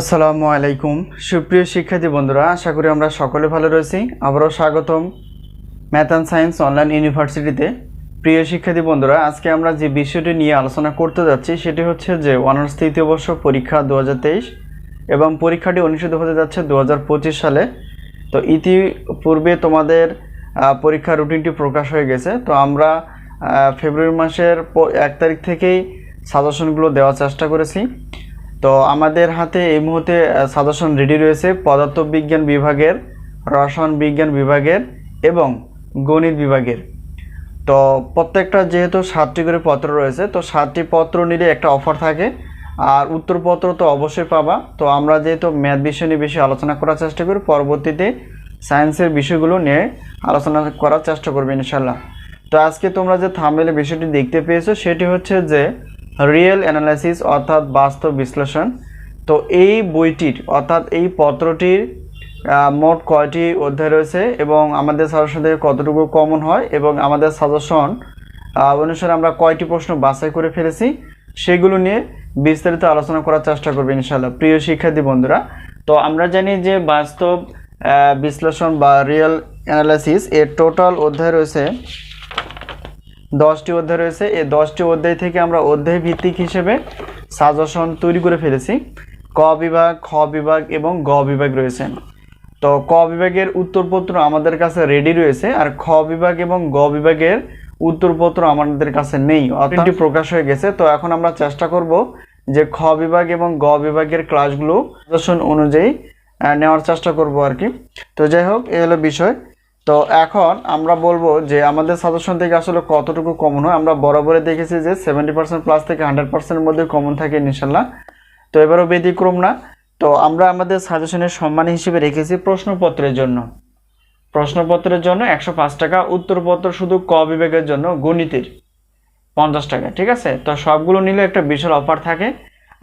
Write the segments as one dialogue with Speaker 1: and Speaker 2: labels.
Speaker 1: আসসালামু আলাইকুম। সুপ্রিয় শিক্ষার্থী বন্ধুরা আশা করি আমরা সকলে ভালো রয়েছি। আবারও স্বাগতম ম্যাথ অ্যান্ড সায়েন্স অনলাইন ইউনিভার্সিটিতে। প্রিয় শিক্ষার্থী বন্ধুরা আজকে আমরা যে বিষয়টি নিয়ে আলোচনা করতে যাচ্ছি সেটি হচ্ছে যে অনার্স তৃতীয় বর্ষ পরীক্ষা দু হাজার তেইশ এবং পরীক্ষাটি অনুষ্ঠিত হতে যাচ্ছে দু হাজার পঁচিশ সালে। তো ইতিপূর্বে তোমাদের আহ, পরীক্ষার রুটিনটি প্রকাশ হয়ে গেছে। তো আমরা ফেব্রুয়ারি মাসের এক তারিখ থেকেই সাজেশনগুলো দেওয়ার চেষ্টা করেছি। তো আমাদের হাতে এই মুহূর্তে সাজেশন রেডি রয়েছে পদার্থবিজ্ঞান বিভাগের, রসায়ন বিজ্ঞান বিভাগের এবং গণিত বিভাগের। তো প্রত্যেকটা যেহেতু সাতটি করে পত্র রয়েছে, তো সাতটি পত্র নিলে একটা অফার থাকে। আর উত্তরপত্র তো অবশ্যই পাবা। তো আমরা যেহেতু ম্যাথ বিষয় নিয়ে বেশি আলোচনা করার চেষ্টা করি, পরবর্তীতে সায়েন্সের বিষয়গুলো নিয়ে আলোচনা করার চেষ্টা করবে ইনশাল্লাহ তো আজকে তোমরা যে থামেলে বিষয়টি দেখতে পেয়েছ, সেটি হচ্ছে যে রিয়েল অ্যানালাইসিস অর্থাৎ বাস্তব বিশ্লেষণ। তো এই বইটির, অর্থাৎ এই পত্রটির মোট কয়টি অধ্যায় রয়েছে এবং আমাদের সাজেশন থেকে কতটুকু কমন হয় এবং আমাদের সাজেশন অনুসারে আমরা কয়টি প্রশ্ন বাছাই করে ফেলেছি, সেগুলো নিয়ে বিস্তারিত আলোচনা করার চেষ্টা করবে ইনশাল্লাহ প্রিয় শিক্ষার্থী বন্ধুরা, তো আমরা জানি যে বাস্তব বিশ্লেষণ বা রিয়েল অ্যানালাইসিস এর টোটাল অধ্যায় রয়েছে দশটি অধ্যায় রয়েছে। এই দশটি অধ্যায় থেকে আমরা অধ্যায় ভিত্তিক হিসেবে সাজেশন তৈরি করে ফেলেছি। ক বিভাগ, খ বিভাগ এবং গ বিভাগ রয়েছে। তো ক বিভাগের উত্তরপত্র আমাদের কাছে রেডি রয়েছে আর খ বিভাগ এবং গ বিভাগের উত্তরপত্র আমাদের কাছে নেই। অর্থাৎ প্রকাশ হয়ে গেছে। তো এখন আমরা চেষ্টা করব যে খ বিভাগ এবং গ বিভাগের ক্লাসগুলো সাজেশন অনুযায়ী নেওয়ার চেষ্টা করব আর কি। তো যাই হোক এই হলো বিষয়। তো এখন আমরা বলব যে আমাদের সাজেশন থেকে আসলে কতটুকু কমন হয়। আমরা বরাবরে দেখেছি যে সেভেন্টি পার্সেন্ট প্লাস থেকে হান্ড্রেড পার্সেন্টের মধ্যে কমন থাকে ইনশাল্লাহ। তো এবারও ব্যতিক্রম না। তো আমরা আমাদের সাজেশনের সম্মান হিসেবে রেখেছি প্রশ্নপত্রের জন্য। প্রশ্নপত্রের জন্য একশো পাঁচ টাকা, উত্তরপত্র শুধু ক বিভাগের জন্য, গণিতের পঞ্চাশ টাকা, ঠিক আছে? তো সবগুলো নিলে একটা বিশাল অফার থাকে।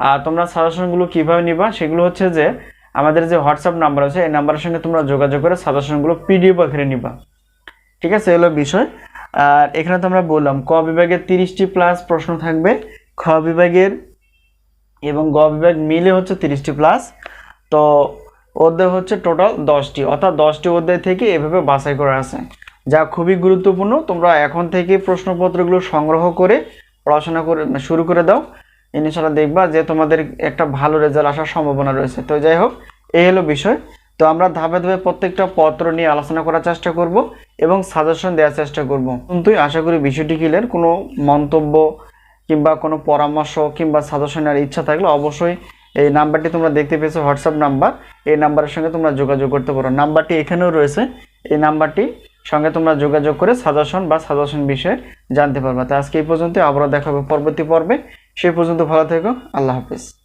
Speaker 1: আর তোমরা সাজেশনগুলো কীভাবে নিবা, সেগুলো হচ্ছে যে আমাদের যে হোয়াটসঅ্যাপ নাম্বার আছে, এই নাম্বারের সঙ্গে তোমরা যোগাযোগ করে সাজেশনগুলো পিডিএফ আকারে নিবা। ঠিক আছে এগুলো বিষয়। আর এখানে তো আমরা বললাম, ক বিভাগের তিরিশটি প্লাস প্রশ্ন থাকবে। খ বিভাগের এবং গ বিভাগ মিলে হচ্ছে তিরিশটি প্লাস তো অধ্যায় হচ্ছে টোটাল দশটি। অর্থাৎ দশটি অধ্যায় থেকে এভাবে বাছাই করা আছে। যা খুবই গুরুত্বপূর্ণ। তোমরা এখন থেকে প্রশ্নপত্রগুলো সংগ্রহ করে পড়াশোনা করে, শুরু করে দাও। ইনশাল্লাহ দেখবা যে তোমাদের একটা ভালো রেজাল্ট আসার সম্ভাবনা রয়েছে। তো যাই হোক, এই হলো বিষয়। তো আমরা ধাপে ধাপে প্রত্যেকটা পত্র নিয়ে আলোচনা করার চেষ্টা করব এবং সাজেশন দেওয়ার চেষ্টা করব। কিন্তু আশা করি বিষয়টি ক্লিয়ার কোনো মন্তব্য কিংবা কোনো পরামর্শ কিংবা সাজেশনের ইচ্ছা থাকলে অবশ্যই এই নাম্বারটি তোমরা দেখতে পেয়েছ হোয়াটসঅ্যাপ নাম্বার। এই নাম্বারের সঙ্গে তোমরা যোগাযোগ করতে পারো। নাম্বারটি এখানেও রয়েছে। এই নাম্বারটি সঙ্গে তোমরা যোগাযোগ করে সাজেশন বা সাজেশন বিষয়ে জানতে পারবে। তো আজকে এই পর্যন্ত আবারও দেখা হবে পরবর্তী পর্বে। সেই পর্যন্ত ভালো থেকো আল্লাহ হাফিজ।